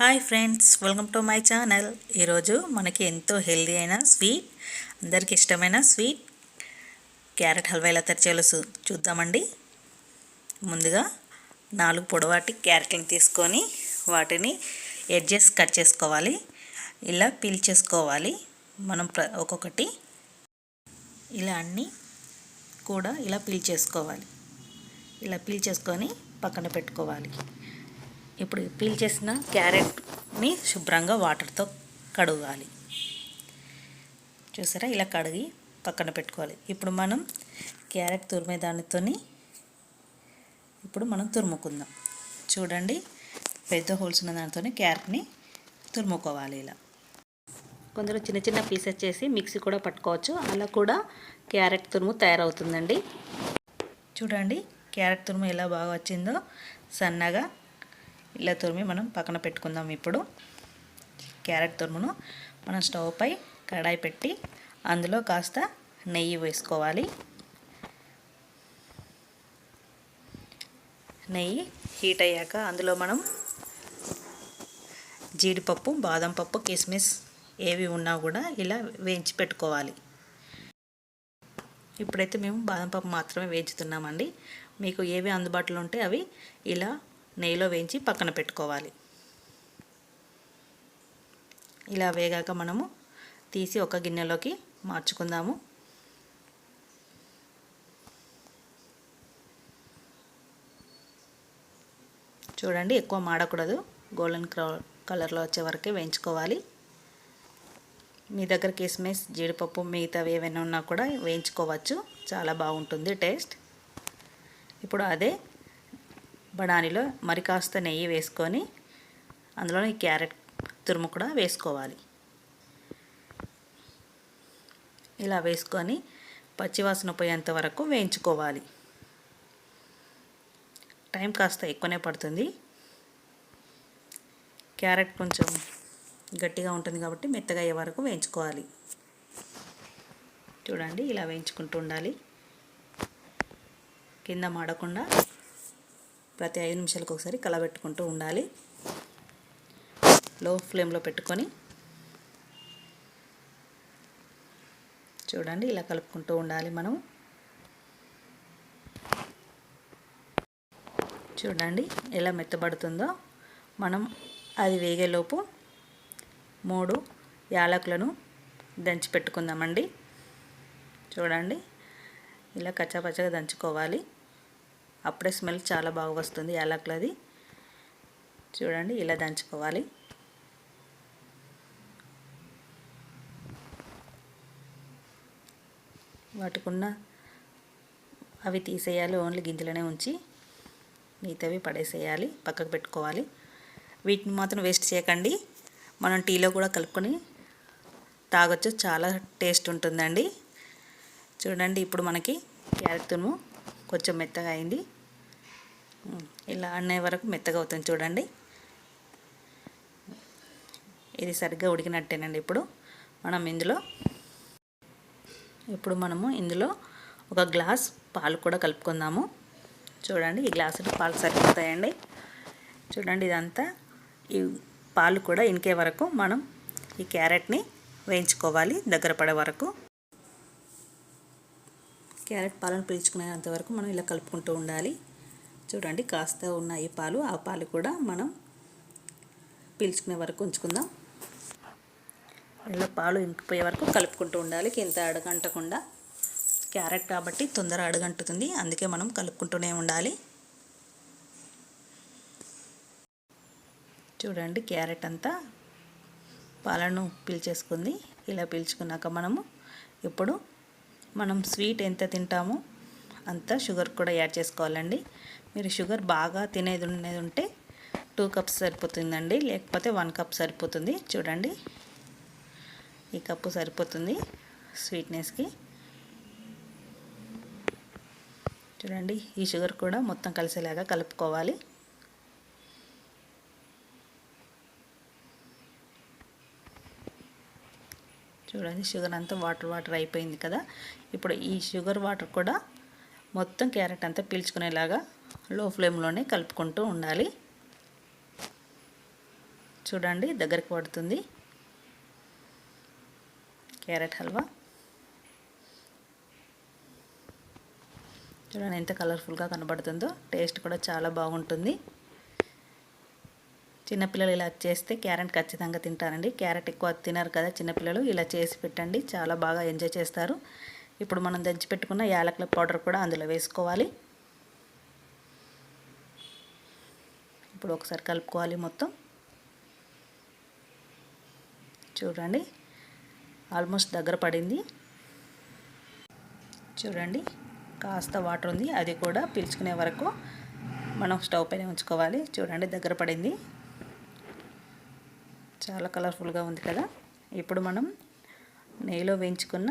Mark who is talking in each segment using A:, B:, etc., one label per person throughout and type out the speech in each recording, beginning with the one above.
A: Hi friends welcome to my channel ఈరోజు మనకి ఎంతో హెల్దీ అయిన స్వీట్ అందరికి ఇష్టమైన స్వీట్ క్యారెట్ హల్వా ఎలా తయారు చేయాలో చూద్దామండి. ముందుగా నాలుగు పొడవాటి క్యారెట్లను తీసుకొని వాటిని ఎడ్జెస్ కట్ చేసుకోవాలి. ఇలా పీల్ చేసుకోవాలి. మనం ఒక్కొక్కటి ఇలా అన్నీ కూడా ఇలా పీల్ చేసుకోవాలి. ఇలా పీల్ చేసుకొని పక్కన పెట్టుకోవాలి. ఇప్పుడు పీల్ చేసిన క్యారెట్ని శుభ్రంగా వాటర్తో కడగాలి. చూసారా? ఇలా కడిగి పక్కన పెట్టుకోవాలి. ఇప్పుడు మనం క్యారెట్ తురిమే దానితో ఇప్పుడు మనం తురుముకుందాం. చూడండి పెద్ద హోల్స్ ఉన్న దానితో క్యారెట్ని తురుముకోవాలి ఇలా. కొందరు చిన్న చిన్న పీసెస్ చేసి మిక్సీ కూడా పట్టుకోవచ్చు. అలా కూడా క్యారెట్ తురుము తయారవుతుందండి. చూడండి క్యారెట్ తురుము ఎలా బాగా వచ్చిందో సన్నగా ఇలా తురిమి మనం పక్కన పెట్టుకుందాం ఇప్పుడు. క్యారెట్ తురుమును మనం స్టవ్ పై కడాయి పెట్టి అందులో కాస్త నెయ్యి వేసుకోవాలి. నెయ్యి హీట్ అయ్యాక అందులో మనం జీడిపప్పు బాదం పప్పు కిస్మిస్ ఏవి ఉన్నా కూడా ఇలా వేయించి పెట్టుకోవాలి. ఇప్పుడైతే మేము బాదం పప్పు మాత్రమే వేయించుతున్నామండి. మీకు ఏవి అందుబాటులో ఉంటే అవి ఇలా నెయ్యిలో వేయించి పక్కన పెట్టుకోవాలి. ఇలా వేగాక మనము తీసి ఒక గిన్నెలోకి మార్చుకుందాము. చూడండి ఎక్కువ మాడకూడదు. గోల్డెన్ కలర్లో వచ్చే వరకే వేయించుకోవాలి. మీ దగ్గర కిస్మిస్ జీడిపప్పు మిగతావి ఏవైనా ఉన్నా కూడా వేయించుకోవచ్చు. చాలా బాగుంటుంది టేస్ట్. ఇప్పుడు అదే బఠానీలో మరి కాస్త నెయ్యి వేసుకొని అందులో ఈ క్యారెట్ తురుము కూడా వేసుకోవాలి. ఇలా వేసుకొని పచ్చివాసన పోయేంత వరకు వేయించుకోవాలి. టైం కాస్త ఎక్కువనే పడుతుంది. క్యారెట్ కొంచెం గట్టిగా ఉంటుంది కాబట్టి మెత్తగా అయ్యే వరకు వేయించుకోవాలి. చూడండి ఇలా వేయించుకుంటూ ఉండాలి. కింద మాడకుండా ప్రతి ఐదు నిమిషాలకు ఒకసారి కలబెట్టుకుంటూ ఉండాలి. లో ఫ్లేమ్లో పెట్టుకొని చూడండి ఇలా కలుపుకుంటూ ఉండాలి మనం. చూడండి ఎలా మెత్తబడుతుందో. మనం అది వేగేలోపు మూడు యాలకులను దంచి పెట్టుకుందామండి. చూడండి ఇలా కచ్చాపచ్చగా దంచుకోవాలి. అప్పుడే స్మెల్ చాలా బాగా వస్తుంది యాలకులది చూడండి ఇలా దంచుకోవాలి. వాటికున్న అవి తీసేయాలి ఓన్లీ గింజలనే ఉంచి మిగతావి పడేసేయాలి పక్కకు పెట్టుకోవాలి. వీటిని మాత్రం వేస్ట్ చేయకండి. మనం టీలో కూడా కలుపుకొని తాగొచ్చు చాలా టేస్ట్ ఉంటుందండి. చూడండి ఇప్పుడు మనకి క్యారెట్ తురుము కొంచెం మెత్తగా అయింది. ఇలా అన్నయ్య వరకు మెత్తగా అవుతుంది చూడండి. ఇది సరిగ్గా ఉడికినట్టేనండి ఇప్పుడు. మనం ఇందులో ఇప్పుడు మనము ఇందులో ఒక గ్లాస్ పాలు కూడా కలుపుకుందాము. చూడండి ఈ గ్లాసులో పాలు సరిపోతాయండి. చూడండి ఇదంతా ఈ పాలు కూడా ఇంకే వరకు మనం ఈ క్యారెట్ని వేయించుకోవాలి దగ్గర పడే వరకు. క్యారెట్ పాలను పీల్చుకునేంత వరకు మనం ఇలా కలుపుకుంటూ ఉండాలి. చూడండి కాస్త ఉన్న ఈ పాలు ఆ పాలు కూడా మనం పీల్చుకునే వరకు ఉంచుకుందాం. ఇలా పాలు ఇంకిపోయే వరకు కలుపుకుంటూ ఉండాలి. కింద అడగంటకుండా. క్యారెట్ కాబట్టి తొందర అడగంటుతుంది. అందుకే మనం కలుపుకుంటూనే ఉండాలి. చూడండి క్యారెట్ అంతా పాలను పీల్చేసుకుంది. ఇలా పీల్చుకున్నాక మనము ఇప్పుడు మనం స్వీట్ ఎంత తింటామో అంత షుగర్ కూడా యాడ్ చేసుకోవాలండి. మీరు షుగర్ బాగా తినేది ఉండేది ఉంటే టూ కప్స్ సరిపోతుందండి. లేకపోతే వన్ కప్ సరిపోతుంది. చూడండి. ఈ కప్పు సరిపోతుంది స్వీట్నెస్కి. చూడండి ఈ షుగర్ కూడా మొత్తం కలిసేలాగా కలుపుకోవాలి. చూడండి షుగర్ అంతా వాటర్ వాటర్ అయిపోయింది కదా. ఇప్పుడు ఈ షుగర్ వాటర్ కూడా మొత్తం క్యారెట్ అంతా పీల్చుకునేలాగా లో ఫ్లేమ్లోనే కలుపుకుంటూ ఉండాలి. చూడండి దగ్గరికి పడుతుంది. క్యారెట్ హల్వా. చూడండి ఎంత కలర్ఫుల్గా కనబడుతుందో. టేస్ట్ కూడా చాలా బాగుంటుంది. చిన్నపిల్లలు ఇలా చేస్తే క్యారెట్ ఖచ్చితంగా తింటారండి. క్యారెట్ ఎక్కువ తినరు కదా చిన్నపిల్లలు. ఇలా చేసి పెట్టండి. చాలా బాగా ఎంజాయ్ చేస్తారు. ఇప్పుడు మనం దంచి పెట్టుకున్న యాలకుల పౌడర్ కూడా అందులో వేసుకోవాలి. ఇప్పుడు ఒకసారి కలుపుకోవాలి మొత్తం. చూడండి. ఆల్మోస్ట్ దగ్గర పడింది. చూడండి. కాస్త వాటర్ ఉంది. అది కూడా పీల్చుకునే వరకు మనం స్టవ్ పైన ఉంచుకోవాలి. చూడండి దగ్గర పడింది. చాలా కలర్ఫుల్గా ఉంది కదా. ఇప్పుడు మనం నెయ్యిలో వేయించుకున్న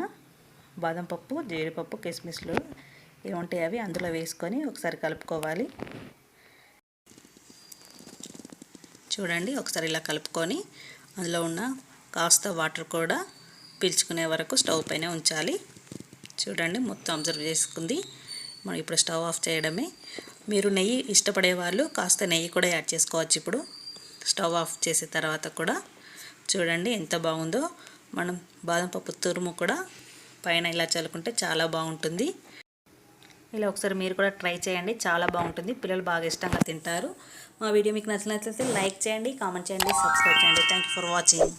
A: బాదం పప్పు జీడిపప్పు కిస్మిస్లు ఉంటాయి అవి అందులో వేసుకొని ఒకసారి కలుపుకోవాలి. చూడండి ఒకసారి ఇలా కలుపుకొని అందులో ఉన్న కాస్త వాటర్ కూడా పీల్చుకునే వరకు స్టవ్ పైన ఉంచాలి. చూడండి మొత్తం అబ్జర్వ్ చేసుకుంది. మనం ఇప్పుడు స్టవ్ ఆఫ్ చేయడమే. మీరు నెయ్యి ఇష్టపడే వాళ్ళు కాస్త నెయ్యి కూడా యాడ్ చేసుకోవచ్చు ఇప్పుడు. స్టవ్ ఆఫ్ చేసిన తర్వాత కూడా చూడండి ఎంత బాగుందో. మనం బాదం పప్పు తురుము కూడా పైన ఇలా చల్లుకుంటే చాలా బాగుంటుంది. ఇలా ఒకసారి మీరు కూడా ట్రై చేయండి చాలా బాగుంటుంది. పిల్లలు బాగా ఇష్టంగా తింటారు. మా వీడియో మీకు నచ్చినట్లయితే లైక్ చేయండి కామెంట్ చేయండి సబ్స్క్రైబ్ చేయండి. Thank for watching